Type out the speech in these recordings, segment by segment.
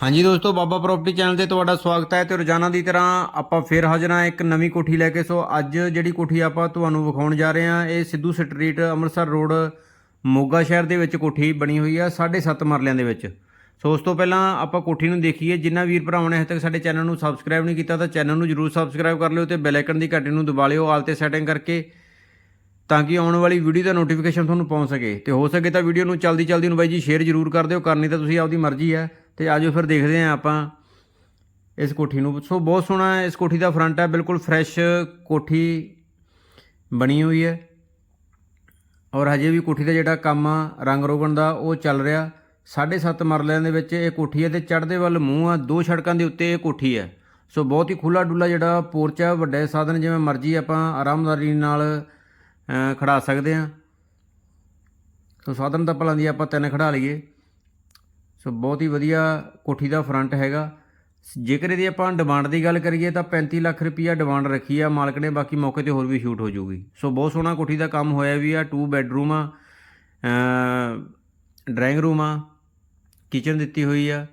ਹਾਂਜੀ ਦੋਸਤੋ, ਬਾਬਾ property channel ਤੇ ਤੁਹਾਡਾ ਸਵਾਗਤ ਹੈ ਤੇ ਰੋਜ਼ਾਨਾ ਦੀ ਤਰ੍ਹਾਂ ਆਪਾਂ ਫੇਰ ਹਾਜ਼ਰ ਹਾਂ ਇੱਕ ਨਵੀਂ ਕੋਠੀ ਲੈ ਕੇ। ਸੋ ਅੱਜ ਜਿਹੜੀ ਕੋਠੀ ਆਪਾਂ ਤੁਹਾਨੂੰ ਵਿਖਾਉਣ ਜਾ ਰਹੇ ਹਾਂ, ਇਹ ਸਿੱਧੂ ਸਟਰੀਟ ਅੰਮ੍ਰਿਤਸਰ ਰੋਡ, ਮੋਗਾ ਸ਼ਹਿਰ ਦੇ ਵਿੱਚ ਕੋਠੀ ਬਣੀ ਹੋਈ ਆ 7.5 ਮਰਲਿਆਂ ਦੇ ਵਿੱਚ। ਸੋ ਉਸ ਤੋਂ ਪਹਿਲਾਂ ਆਪਾਂ ਕੋਠੀ ਨੂੰ ਦੇਖੀਏ। ਜਿੰਨਾ ਵੀਰ ਭਰਾਵਾਂ ਨੇ ਹਜੇ ਤੱਕ ਸਾਡੇ ਚੈਨਲ ਨੂੰ ਸਬਸਕ੍ਰਾਈਬ ਨਹੀਂ ਕੀਤਾ ਤਾਂ ਚੈਨਲ ਨੂੰ ਜਰੂਰ ਸਬਸਕ੍ਰਾਈਬ ਕਰ ਲਿਓ ਤੇ ਬੈਲ ਆਈਕਨ ਦੀ ਘੰਟੀ ਨੂੰ ਦਬਾ ਲਿਓ ਆਲ ਤੇ ਸੈਟਿੰਗ ਕਰਕੇ, ਤਾਂ ਕਿ ਆਉਣ ਵਾਲੀ ਵੀਡੀਓ ਦਾ ਨੋਟੀਫਿਕੇਸ਼ਨ ਤੁਹਾਨੂੰ ਪਹੁੰਚ ਸਕੇ। ਤੇ ਹੋ ਸਕੇ ਤਾਂ ਵੀਡੀਓ ਨੂੰ ਜਲਦੀ ਜਲਦੀ ਨੂੰ ਬਾਈ ਜੀ ਸ਼ੇਅਰ ਜ਼ਰੂਰ ਕਰ ਦਿਓ। ਕਰਨੀ ਤਾਂ ਤੁਸੀਂ ਆਪਦੀ ਮਰਜ਼ੀ ਹੈ ਤੇ ਆਜੋ ਫਿਰ ਦੇਖਦੇ ਹਾਂ ਆਪਾਂ ਇਸ ਕੋਠੀ ਨੂੰ। ਸੋ ਬਹੁਤ ਸੋਹਣਾ ਹੈ ਇਸ ਕੋਠੀ ਦਾ ਫਰੰਟ ਹੈ ਬਿਲਕੁਲ ਫਰੈਸ਼ ਕੋਠੀ ਬਣੀ ਹੋਈ ਹੈ। ਔਰ ਹਜੇ ਵੀ ਕੋਠੀ ਦਾ ਜਿਹੜਾ ਕੰਮ ਆ ਰੰਗ ਰੋਗਣ ਦਾ ਉਹ ਚੱਲ ਰਿਹਾ। 7.5 ਮਰਲਿਆਂ ਦੇ ਵਿੱਚ ਇਹ ਕੋਠੀ ਹੈ ਤੇ ਚੜ੍ਹਦੇ ਵੱਲ ਮੂੰਹ ਆ ਦੋ ਸੜਕਾਂ ਦੇ ਉੱਤੇ ਇਹ ਕੋਠੀ ਹੈ। ਸੋ ਬਹੁਤ ਹੀ ਖੁੱਲਾ ਡੁੱਲਾ ਜਿਹੜਾ ਪੋਰਚ ਹੈ ਵੱਡੇ ਸਾਧਨ ਜਿਵੇਂ ਮਰਜ਼ੀ ਆਪਾਂ ਆਰਾਮਦਾਰੀ ਨਾਲ ਅ, ਖੜਾ ਸਕਦੇ ਹਾਂ। ਸੋ ਸਾਧਨ ਤਾਂ ਭਲਾਂ ਦੀ ਆਪਾਂ ਤਿੰਨ ਖੜਾ ਲਈਏ। ਸੋ ਬਹੁਤ ਹੀ ਵਧੀਆ ਕੋਠੀ ਦਾ ਫਰੰਟ ਹੈਗਾ। ਜੇਕਰ ਇਹਦੀ ਆਪਾਂ ਡਿਮਾਂਡ ਦੀ ਗੱਲ ਕਰੀਏ ਤਾਂ 35 ਲੱਖ ਰੁਪਈਆ ਡਿਮਾਂਡ ਰੱਖੀ ਆ ਮਾਲਕ ਨੇ, ਬਾਕੀ ਮੌਕੇ ਤੇ ਹੋਰ ਵੀ ਸ਼ੂਟ ਹੋ ਜਾਊਗੀ। ਸੋ ਬਹੁਤ ਸੋਹਣਾ ਕੋਠੀ ਦਾ ਕੰਮ ਹੋਇਆ ਵੀ ਆ 2 ਬੈੱਡਰੂਮ ਆ ਡਰਾਇੰਗ ਰੂਮ ਆ ਕਿਚਨ ਦਿੱਤੀ ਹੋਈ ਆ।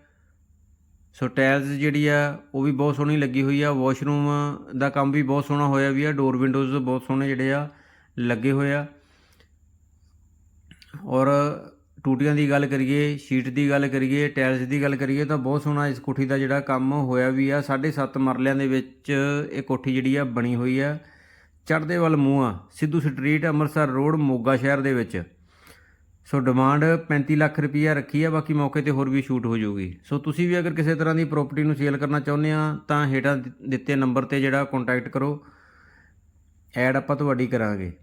ਸੋ ਟਾਇਲਸ ਜਿਹੜੀ ਆ, ਉਹ ਵੀ ਬਹੁਤ ਸੋਹਣੀ ਲੱਗੀ ਹੋਈ ਆ। ਵਾਸ਼ਰੂਮ ਦਾ ਕੰਮ ਵੀ ਬਹੁਤ ਸੋਹਣਾ ਹੋਇਆ ਵੀ ਆ ਡੋਰ ਵਿੰਡੋਜ਼ ਬਹੁਤ ਸੋਹਣੇ ਜਿਹੜੇ ਆ, ਲੱਗੇ ਹੋਏ ਆ। ਔਰ ਟੂਟੀਆਂ ਦੀ ਗੱਲ ਕਰੀਏ, ਸ਼ੀਟ ਦੀ ਗੱਲ ਕਰੀਏ, ਟਾਇਲਸ ਦੀ ਗੱਲ ਕਰੀਏ ਤਾਂ ਬਹੁਤ ਸੋਹਣਾ ਇਸ ਕੋਠੀ ਦਾ ਜਿਹੜਾ ਕੰਮ ਹੋਇਆ ਵੀ ਆ। 7.5 ਮਰਲਿਆਂ ਦੇ ਵਿੱਚ ਇਹ ਕੋਠੀ ਜਿਹੜੀ ਆ ਬਣੀ ਹੋਈ ਆ। ਚੜ੍ਹਦੇ ਵੱਲ ਮੂੰਹ ਆ, ਸਿੱਧੂ ਸਟਰੀਟ, ਅੰਮ੍ਰਿਤਸਰ ਰੋਡ, ਮੋਗਾ ਸ਼ਹਿਰ ਦੇ ਵਿੱਚ। ਸੋ ਡਿਮਾਂਡ 35 ਲੱਖ ਰੁਪਈਆ ਰੱਖੀ ਆ, ਬਾਕੀ ਮੌਕੇ ਤੇ ਹੋਰ ਵੀ ਸ਼ੂਟ ਹੋ ਜਾਊਗੀ। ਸੋ ਤੁਸੀਂ ਵੀ ਅਗਰ ਕਿਸੇ ਤਰ੍ਹਾਂ ਦੀ ਪ੍ਰਾਪਰਟੀ ਨੂੰ ਸੇਲ ਕਰਨਾ ਚਾਹੁੰਦੇ ਆ, ਤਾਂ ਹੇਠਾਂ ਦਿੱਤੇ ਨੰਬਰ ਤੇ ਜਿਹੜਾ ਕੰਟੈਕਟ ਕਰੋ। ਐਡ ਆਪਾਂ ਤੁਹਾਡੀ ਕਰਾਂਗੇ।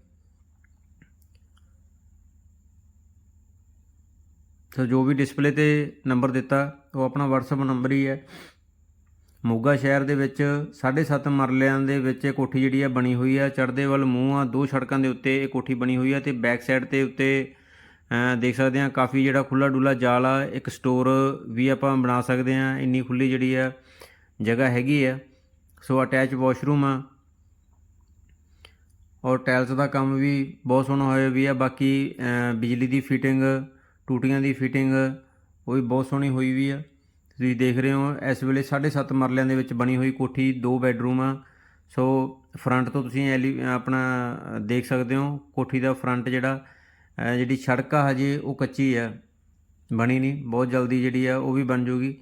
ਸੋ ਜੋ ਵੀ ਡਿਸਪਲੇ ਤੇ ਨੰਬਰ ਦਿੱਤਾ, ਉਹ ਆਪਣਾ WhatsApp ਨੰਬਰ ਹੀ ਹੈ। ਮੋਗਾ ਸ਼ਹਿਰ ਦੇ ਵਿੱਚ 7.5 ਮਰਲਿਆਂ ਦੇ ਵਿੱਚ ਇਹ ਕੋਠੀ ਜਿਹੜੀ ਆ ਬਣੀ ਹੋਈ ਆ ਚੜ੍ਹਦੇ ਵੱਲ ਮੂੰਹ ਆ, ਦੋ ਸੜਕਾਂ ਦੇ ਉੱਤੇ ਇਹ ਕੋਠੀ ਬਣੀ ਹੋਈ ਆ ਤੇ ਬੈਕ ਸਾਈਡ ਤੇ ਉੱਤੇ ਦੇਖ ਸਕਦੇ ਆ ਕਾਫੀ ਜਿਹੜਾ ਖੁੱਲਾ ਡੁੱਲਾ ਜਾਲ ਆ, ਇੱਕ ਸਟੋਰ ਵੀ ਆਪਾਂ ਬਣਾ ਸਕਦੇ ਆ ਇੰਨੀ ਖੁੱਲੀ ਜਿਹੜੀ ਆ ਜਗ੍ਹਾ ਹੈਗੀ ਆ ਸੋ ਅਟੈਚ ਵਾਸ਼ਰੂਮ ਆ। ਔਰ ਟਾਇਲਸ ਦਾ ਕੰਮ ਵੀ ਬਹੁਤ ਸੋਹਣਾ ਹੋਇਆ ਵੀ ਆ। ਬਾਕੀ ਬਿਜਲੀ ਦੀ ਫਿਟਿੰਗ ਟੂਟੀਆਂ ਦੀ ਫਿਟਿੰਗ ਉਹ ਵੀ ਬਹੁਤ ਸੋਹਣੀ ਹੋਈ ਵੀ ਆ। ਤੁਸੀਂ ਦੇਖ ਰਹੇ ਹੋ, ਇਸ ਵੇਲੇ 7.5 ਮਰਲਿਆਂ ਦੇ ਵਿੱਚ ਬਣੀ ਹੋਈ ਕੋਠੀ, ਦੋ ਬੈੱਡਰੂਮ ਆ। ਸੋ ਫਰੰਟ ਤੋਂ ਤੁਸੀਂ ਐਲੀ, ਆਪਣਾ ਦੇਖ ਸਕਦੇ ਹੋ, ਕੋਠੀ ਦਾ ਫਰੰਟ ਜਿਹੜਾ ਜਿਹੜੀ ਸੜਕ ਆ ਹਜੇ ਉਹ ਕੱਚੀ ਆ। ਬਣੀ ਨਹੀਂ, ਬਹੁਤ ਜਲਦੀ ਜਿਹੜੀ ਆ ਉਹ ਵੀ ਬਣ ਜਾਊਗੀ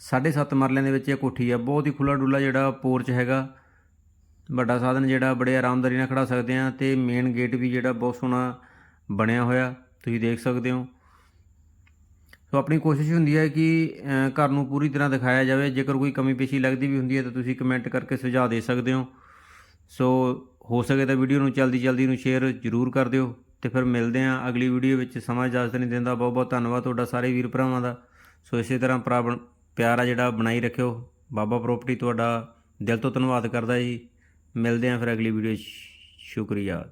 7.5 ਮਰਲਿਆਂ ਦੇ ਵਿੱਚ ਇਹ ਕੋਠੀ ਆ। ਬਹੁਤ ਹੀ ਖੁੱਲਾ ਡੁੱਲਾ ਜਿਹੜਾ ਪੋਰਚ ਹੈਗਾ। ਵੱਡਾ ਸਾਧਨ ਜਿਹੜਾ ਬੜੇ ਆਰਾਮਦਾਰੀ ਨਾਲ ਖੜਾ ਸਕਦੇ ਆ ਤੇ ਮੇਨ ਗੇਟ ਵੀ ਜਿਹੜਾ ਬਹੁਤ ਸੋਹਣਾ ਬਣਿਆ ਹੋਇਆ, ਤੁਸੀਂ ਦੇਖ ਸਕਦੇ ਹੋ। ਸੋ ਆਪਣੀ ਕੋਸ਼ਿਸ਼ ਹੁੰਦੀ ਹੈ ਕਿ ਘਰ ਨੂੰ ਪੂਰੀ ਤਰ੍ਹਾਂ ਦਿਖਾਇਆ ਜਾਵੇ। ਜੇਕਰ ਕੋਈ ਕਮੀ ਪੇਸ਼ੀ ਲੱਗਦੀ ਵੀ ਹੁੰਦੀ ਹੈ ਤਾਂ ਤੁਸੀਂ ਕਮੈਂਟ ਕਰਕੇ ਸੁਝਾਅ ਦੇ ਸਕਦੇ ਹੋ। ਸੋ ਹੋ ਸਕੇ ਤਾਂ ਵੀਡੀਓ ਨੂੰ ਜਲਦੀ ਜਲਦੀ ਨੂੰ ਸ਼ੇਅਰ ਜ਼ਰੂਰ ਕਰ ਦਿਓ ਤੇ ਫਿਰ ਮਿਲਦੇ ਹਾਂ ਅਗਲੀ ਵੀਡੀਓ ਵਿੱਚ। ਸਮਾਂ ਇਜਾਜ਼ਤ ਨਹੀਂ ਦਿੰਦਾ। ਬਹੁਤ ਬਹੁਤ ਧੰਨਵਾਦ ਤੁਹਾਡਾ ਸਾਰੇ ਵੀਰ ਭਰਾਵਾਂ ਦਾ। ਸੋ ਇਸੇ ਤਰ੍ਹਾਂ ਭਰਾ ਪਿਆਰ ਆ ਜਿਹੜਾ ਬਣਾਈ ਰੱਖਿਓ। ਬਾਬਾ ਪ੍ਰਾਪਰਟੀ ਤੁਹਾਡਾ ਦਿਲ ਤੋਂ ਧੰਨਵਾਦ ਕਰਦਾ ਜੀ। ਮਿਲਦੇ ਹਾਂ ਫਿਰ ਅਗਲੀ ਵੀਡੀਓ 'ਚ। ਸ਼ੁਕਰੀਆ।